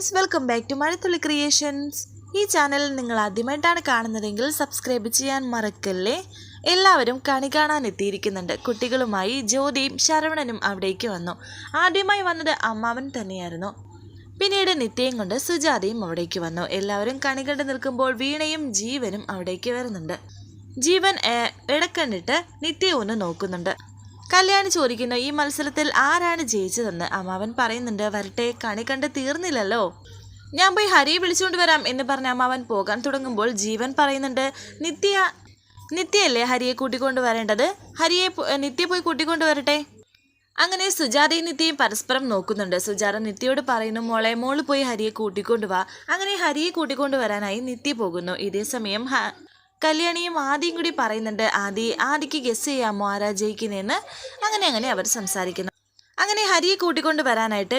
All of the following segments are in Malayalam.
Friends welcome back to Mazhathulli creations ഈ ചാനൽ നിങ്ങൾ ആദ്യമായിട്ടാണ് കാണുന്നതെങ്കിൽ സബ്സ്ക്രൈബ് ചെയ്യാൻ മറക്കല്ലേ? എല്ലാവരും കണി കാണാൻ എത്തിയിരിക്കുന്നുണ്ട്. കുട്ടികളുമായി ജ്യോതിയും ശരവണനും അവിടേക്ക് വന്നു. ആദ്യമായി വന്നത് അമ്മാവൻ തന്നെയായിരുന്നു. പിന്നീട് നിത്യയും കൊണ്ട് സുജാതയും അവിടേക്ക് വന്നു. എല്ലാവരും കണി കണ്ട് നിൽക്കുമ്പോൾ വീണയും ജീവനും അവിടേക്ക് വരുന്നുണ്ട്. ജീവൻ ഇടക്കണ്ടിട്ട് നിത്യ ഒന്ന് നോക്കുന്നുണ്ട്. കല്യാണി ചോദിക്കുന്നു ഈ മത്സരത്തിൽ ആരാണ് ജയിച്ചതെന്ന്? അമ്മാവൻ പറയുന്നുണ്ട് വരട്ടെ കണി കണ്ട് തീർന്നില്ലല്ലോ. ഞാൻ പോയി ഹരിയെ വിളിച്ചുകൊണ്ട് വരാം എന്ന് പറഞ്ഞ അമ്മാവൻ പോകാൻ തുടങ്ങുമ്പോൾ ജീവൻ പറയുന്നുണ്ട് നിത്യ നിത്യയല്ലേ ഹരിയെ കൂട്ടിക്കൊണ്ട് വരേണ്ടത്? ഹരിയെ നിത്യ പോയി കൂട്ടിക്കൊണ്ട് വരട്ടെ. അങ്ങനെ സുജാതയും നിത്യയും പരസ്പരം നോക്കുന്നുണ്ട്. സുജാത നിത്യയോട് പറയുന്നു മോളെ മോൾ പോയി ഹരിയെ കൂട്ടിക്കൊണ്ടുവാ അങ്ങനെ ഹരിയെ കൂട്ടിക്കൊണ്ടുവരാനായി നിത്യ പോകുന്നു. ഇതേ സമയം ഹ- കല്യാണിയും ആദ്യം കൂടി പറയുന്നുണ്ട് ആദി ആദിക്ക് ഗസ് ചെയ്യാമോ? ആരാ ജയിക്കുന്നതെന്ന് അങ്ങനെ അങ്ങനെ അവർ സംസാരിക്കുന്നു. അങ്ങനെ ഹരിയെ കൂട്ടിക്കൊണ്ട് വരാനായിട്ട്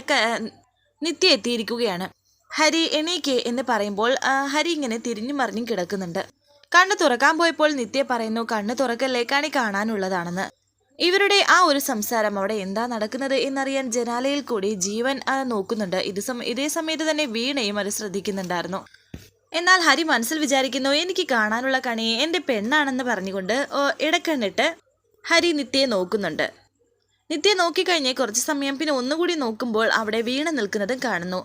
നിത്യ എത്തിയിരിക്കുകയാണ്. ഹരി എണീക്ക് എന്ന് പറയുമ്പോൾ ഹരി ഇങ്ങനെ തിരിഞ്ഞു മറിഞ്ഞും കിടക്കുന്നുണ്ട്. കണ്ണ് തുറക്കാൻ പോയപ്പോൾ നിത്യ പറയുന്നു കണ്ണ് തുറക്കല്ലേ? കണി കാണാനുള്ളതാണെന്ന്. ഇവരുടെ ആ ഒരു സംസാരം അവിടെ എന്താ നടക്കുന്നത് എന്നറിയാൻ ജനാലയിൽ കൂടി ജീവൻ നോക്കുന്നുണ്ട്. ഇത് ഇതേ സമയത്ത് തന്നെ വീണയും അത് ശ്രദ്ധിക്കുന്നുണ്ടായിരുന്നു. എന്നാൽ ഹരി മനസ്സിൽ വിചാരിക്കുന്നു എനിക്ക് കാണാനുള്ള കണി എന്റെ പെണ്ണാണെന്ന് പറഞ്ഞുകൊണ്ട് ഇടക്കണ്ണിട്ട് ഹരി നിത്യയെ നോക്കുന്നുണ്ട്. നിത്യ നോക്കിക്കഴിഞ്ഞ് കുറച്ച് സമയം പിന്നെ ഒന്നുകൂടി നോക്കുമ്പോൾ അവിടെ വീണ നിൽക്കുന്നതും കാണുന്നു.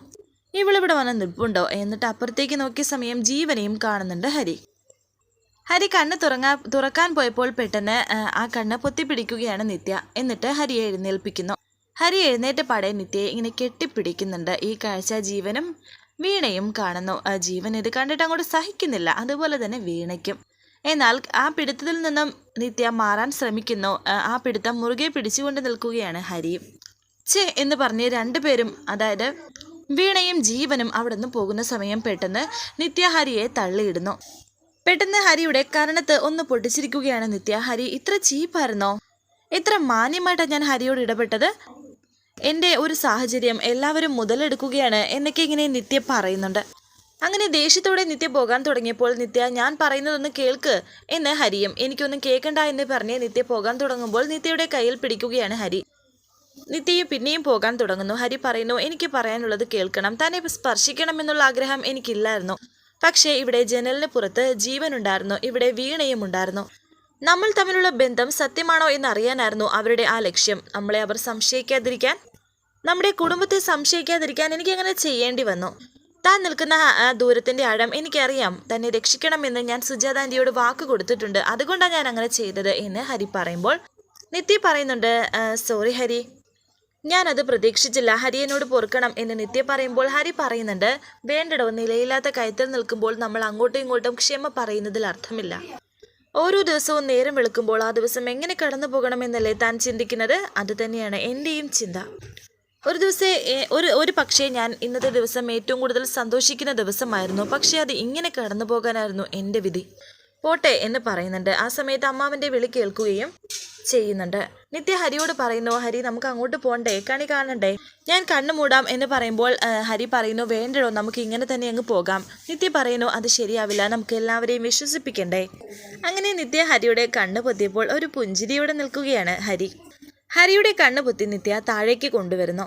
ഇവളിവിടെ വന്ന് നിൽപ്പുണ്ടോ? എന്നിട്ട് അപ്പുറത്തേക്ക് നോക്കിയ സമയം ജീവനെയും കാണുന്നുണ്ട് ഹരി. ഹരി കണ്ണ് തുറങ്ങാ തുറക്കാൻ പോയപ്പോൾ പെട്ടെന്ന് ആ കണ്ണ് പൊത്തിപ്പിടിക്കുകയാണ് നിത്യ. എന്നിട്ട് ഹരിയെ എഴുന്നേൽപ്പിക്കുന്നു. ഹരി എഴുന്നേറ്റ പാടെ നിത്യയെ ഇങ്ങനെ കെട്ടിപ്പിടിക്കുന്നുണ്ട്. ഈ കാഴ്ച ജീവനും വീണയും കാണുന്നു. ജീവൻ ഇത് കണ്ടിട്ട് അങ്ങോട്ട് സഹിക്കുന്നില്ല. അതുപോലെ തന്നെ വീണയ്ക്കും. എന്നാൽ ആ പിടുത്തത്തിൽ നിന്നും നിത്യ മാറാൻ ശ്രമിക്കുന്നു. ആ പിടുത്തം മുറുകെ പിടിച്ചുകൊണ്ട് നിൽക്കുകയാണ് ഹരി. ചേ എന്ന് പറഞ്ഞ് രണ്ടുപേരും അതായത് വീണയും ജീവനും അവിടെ നിന്ന് പോകുന്ന സമയം പെട്ടെന്ന് നിത്യ ഹരിയെ തള്ളിയിടുന്നു. പെട്ടെന്ന് ഹരിയുടെ കരണത്ത് ഒന്ന് പൊട്ടിച്ചിരിക്കുകയാണ് നിത്യ. ഹരി ഇത്ര ചീപ്പായിരുന്നോ? ഇത്ര മാന്യമായിട്ടാണ് ഞാൻ ഹരിയോട് ഇടപെട്ടത്? എന്റെ ഒരു സാഹചര്യം എല്ലാവരും മുതലെടുക്കുകയാണ് എന്നൊക്കെ ഇങ്ങനെ നിത്യ പറയുന്നുണ്ട്. അങ്ങനെ ദേഷ്യത്തോടെ നിത്യ പോകാൻ തുടങ്ങിയപ്പോൾ നിത്യ ഞാൻ പറയുന്നതൊന്ന് കേൾക്ക് എന്ന് ഹരിയും എനിക്കൊന്നും കേൾക്കണ്ട എന്ന് പറഞ്ഞ് നിത്യ പോകാൻ തുടങ്ങുമ്പോൾ നിത്യയുടെ കയ്യിൽ പിടിക്കുകയാണ് ഹരി. നിത്യയും പിന്നെയും പോകാൻ തുടങ്ങുന്നു. ഹരി പറയുന്നു എനിക്ക് പറയാനുള്ളത് കേൾക്കണം. തന്നെ സ്പർശിക്കണം എന്നുള്ള ആഗ്രഹം എനിക്കില്ലായിരുന്നു. പക്ഷേ ഇവിടെ ജനലിന് പുറത്ത് ജീവനുണ്ടായിരുന്നു. ഇവിടെ വീണയും ഉണ്ടായിരുന്നു നമ്മൾ തമ്മിലുള്ള ബന്ധം സത്യമാണോ എന്ന് അറിയാനായിരുന്നു അവരുടെ ആ ലക്ഷ്യം. നമ്മളെ അവർ സംശയിക്കാതിരിക്കാൻ നമ്മുടെ കുടുംബത്തെ സംശയിക്കാതിരിക്കാൻ എനിക്ക് അങ്ങനെ ചെയ്യേണ്ടി വന്നു. താൻ നിൽക്കുന്ന ആ- ദൂരത്തിന്റെ ആഴം എനിക്കറിയാം. തന്നെ രക്ഷിക്കണമെന്ന് ഞാൻ സുജാത ആന്റിയോട് വാക്ക് കൊടുത്തിട്ടുണ്ട്. അതുകൊണ്ടാണ് ഞാൻ അങ്ങനെ ചെയ്തത് എന്ന് ഹരി പറയുമ്പോൾ നിത്യ പറയുന്നുണ്ട് സോറി ഹരി. ഞാനത് പ്രതീക്ഷിച്ചില്ല. ഹരി എന്നോട് പൊറുക്കണം എന്ന് നിത്യ പറയുമ്പോൾ ഹരി പറയുന്നുണ്ട് വേണ്ടടോ നിലയില്ലാത്ത കയത്തിൽ നിൽക്കുമ്പോൾ നമ്മൾ അങ്ങോട്ടും ഇങ്ങോട്ടും ക്ഷമ പറയുന്നതിൽ അർത്ഥമില്ല. ഓരോ ദിവസവും നേരം വെളുക്കുമ്പോൾ ആ ദിവസം എങ്ങനെ കടന്നു പോകണമെന്നല്ലേ താൻ ചിന്തിക്കുന്നത്? അതുതന്നെയാണ് എന്റെയും ചിന്ത. ഒരു ദിവസം ഒരു ഒരു പക്ഷേ ഞാൻ ഇന്നത്തെ ദിവസം ഏറ്റവും കൂടുതൽ സന്തോഷിക്കുന്ന ദിവസമായിരുന്നു. പക്ഷേ അത് ഇങ്ങനെ കടന്നു പോകാനായിരുന്നു എന്റെ വിധി. പോട്ടെ എന്ന് പറയുന്നുണ്ട്. ആ സമയത്ത് അമ്മാവന്റെ വിളി കേൾക്കുകയും ചെയ്യുന്നുണ്ട്. നിത്യ ഹരിയോട് പറയുന്നു ഹരി നമുക്ക് അങ്ങോട്ട് പോകണ്ടേ കണി കാണണ്ടേ? ഞാൻ കണ്ണു മൂടാം എന്ന് പറയുമ്പോൾ ഹരി പറയുന്നു വേണ്ടടോ നമുക്ക് ഇങ്ങനെ തന്നെ അങ്ങ് പോകാം. നിത്യ പറയുന്നു അത് ശരിയാവില്ല നമുക്ക് എല്ലാവരെയും വിശ്വസിപ്പിക്കണ്ടേ? അങ്ങനെ നിത്യ ഹരിയുടെ കണ്ണ് പൊത്തിയപ്പോൾ ഒരു പുഞ്ചിരിയോടെ നിൽക്കുകയാണ് ഹരി. ഹരിയുടെ കണ്ണ് പൊത്തി നിത്യ താഴേക്ക് കൊണ്ടുവരുന്നു.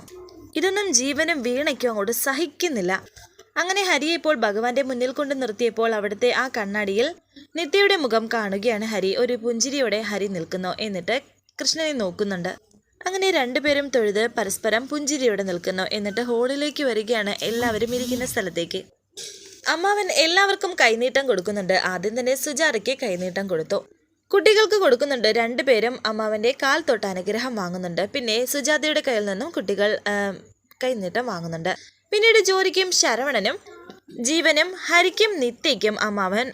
ഇതൊന്നും ജീവനും വീണയ്ക്കും അങ്ങോട്ട് സഹിക്കുന്നില്ല. അങ്ങനെ ഹരിയെ ഇപ്പോൾ ഭഗവാന്റെ മുന്നിൽ കൊണ്ട് നിർത്തിയപ്പോൾ അവിടുത്തെ ആ കണ്ണാടിയിൽ നിത്യയുടെ മുഖം കാണുകയാണ് ഹരി. ഒരു പുഞ്ചിരിയോടെ ഹരി നിൽക്കുന്നു. എന്നിട്ട് കൃഷ്ണനെ നോക്കുന്നുണ്ട്. അങ്ങനെ രണ്ടുപേരും തൊഴുത് പരസ്പരം പുഞ്ചിരിയോടെ നിൽക്കുന്നു. എന്നിട്ട് ഹോളിലേക്ക് വരികയാണ് എല്ലാവരും ഇരിക്കുന്ന സ്ഥലത്തേക്ക്. അമ്മാവൻ എല്ലാവർക്കും കൈനീട്ടം കൊടുക്കുന്നുണ്ട്. ആദ്യം തന്നെ സുജാതയ്ക്ക് കൈനീട്ടം കൊടുത്തു. കുട്ടികൾക്ക് കൊടുക്കുന്നുണ്ട്. രണ്ടുപേരും അമ്മാവന്റെ കാൽ തൊട്ട് അനുഗ്രഹം വാങ്ങുന്നുണ്ട്. പിന്നെ സുജാതയുടെ കയ്യിൽ നിന്നും കുട്ടികൾ കൈനീട്ടം വാങ്ങുന്നുണ്ട്. പിന്നീട് ജോലിക്കും ശരവണനും ജീവനും ഹരിക്കും നിത്യയ്ക്കും അമ്മാവൻ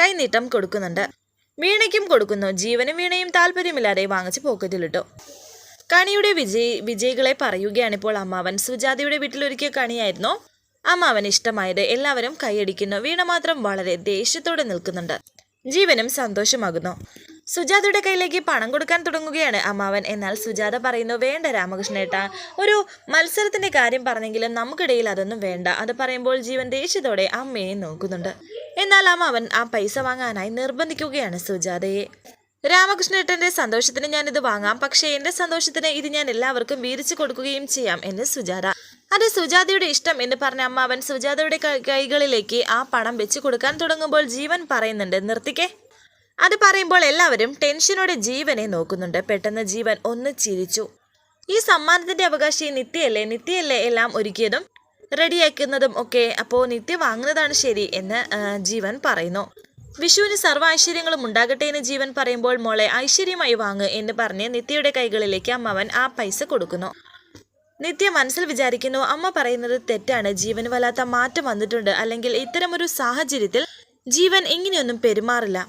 കൈനീട്ടം കൊടുക്കുന്നുണ്ട്. വീണയ്ക്കും കൊടുക്കുന്നു. ജീവനും വീണയും താല്പര്യമില്ലാതെ വാങ്ങിച്ച് പോക്കറ്റിലിട്ടു. കണിയുടെ വിജയി വിജയികളെ പറയുകയാണ് ഇപ്പോൾ അമ്മാവൻ. സുജാതയുടെ വീട്ടിലൊരുക്കിയ കണിയായിരുന്നു അമ്മാവൻ ഇഷ്ടമായത്. എല്ലാവരും കൈയടിക്കുന്നു. വീണ മാത്രം വളരെ ദേഷ്യത്തോടെ നിൽക്കുന്നുണ്ട്. ജീവനും സന്തോഷമാകുന്നു. സുജാതയുടെ കയ്യിലേക്ക് പണം കൊടുക്കാൻ തുടങ്ങുകയാണ് അമ്മാവൻ. എന്നാൽ സുജാത പറയുന്നു വേണ്ട രാമകൃഷ്ണേട്ട. ഒരു മത്സരത്തിന്റെ കാര്യം പറഞ്ഞെങ്കിലും നമുക്കിടയിൽ അതൊന്നും വേണ്ട. അത് പറയുമ്പോൾ ജീവൻ ദേഷ്യത്തോടെ അമ്മയെ നോക്കുന്നുണ്ട്. എന്നാൽ അമ്മാവൻ ആ പൈസ വാങ്ങാനായി നിർബന്ധിക്കുകയാണ് സുജാതയെ. രാമകൃഷ്ണേട്ടന്റെ സന്തോഷത്തിന് ഞാൻ ഇത് വാങ്ങാം. പക്ഷേ എന്റെ സന്തോഷത്തിന് ഇത് ഞാൻ എല്ലാവർക്കും വീതിച്ചു കൊടുക്കുകയും ചെയ്യാം എന്ന് സുജാത. അത് സുജാതയുടെ ഇഷ്ടം എന്ന് പറഞ്ഞ അമ്മാവൻ സുജാതയുടെ കൈകളിലേക്ക് ആ പണം വെച്ചു കൊടുക്കാൻ തുടങ്ങുമ്പോൾ ജീവൻ പറയുന്നുണ്ട്. നിർത്തിക്കേ. അത് പറയുമ്പോൾ എല്ലാവരും ടെൻഷനോടെ ജീവനെ നോക്കുന്നുണ്ട്. പെട്ടെന്ന് ജീവൻ ഒന്ന് ചിരിച്ചു. ഈ സമ്മാനത്തിന്റെ അവകാശി നിത്യയല്ലേ? നിത്യയല്ലേ എല്ലാം ഒരുക്കിയതും റെഡിയാക്കുന്നതും ഒക്കെ അപ്പോൾ നിത്യ വാങ്ങുന്നതാണ് ശരി എന്ന് ജീവൻ പറയുന്നു. വിഷുവിന് സർവ ഐശ്വര്യങ്ങളും ഉണ്ടാകട്ടെ എന്ന് ജീവൻ പറയുമ്പോൾ മോളെ ഐശ്വര്യമായി വാങ്ങ് എന്ന് പറഞ്ഞ് നിത്യയുടെ കൈകളിലേക്ക് അമ്മവൻ ആ പൈസ കൊടുക്കുന്നു. നിത്യ മനസ്സിൽ വിചാരിക്കുന്നു അമ്മ പറയുന്നത് തെറ്റാണ്. ജീവന് വല്ലാത്ത മാറ്റം വന്നിട്ടുണ്ട്. അല്ലെങ്കിൽ ഇത്തരമൊരു സാഹചര്യത്തിൽ ജീവൻ ഇങ്ങനെയൊന്നും പെരുമാറില്ല.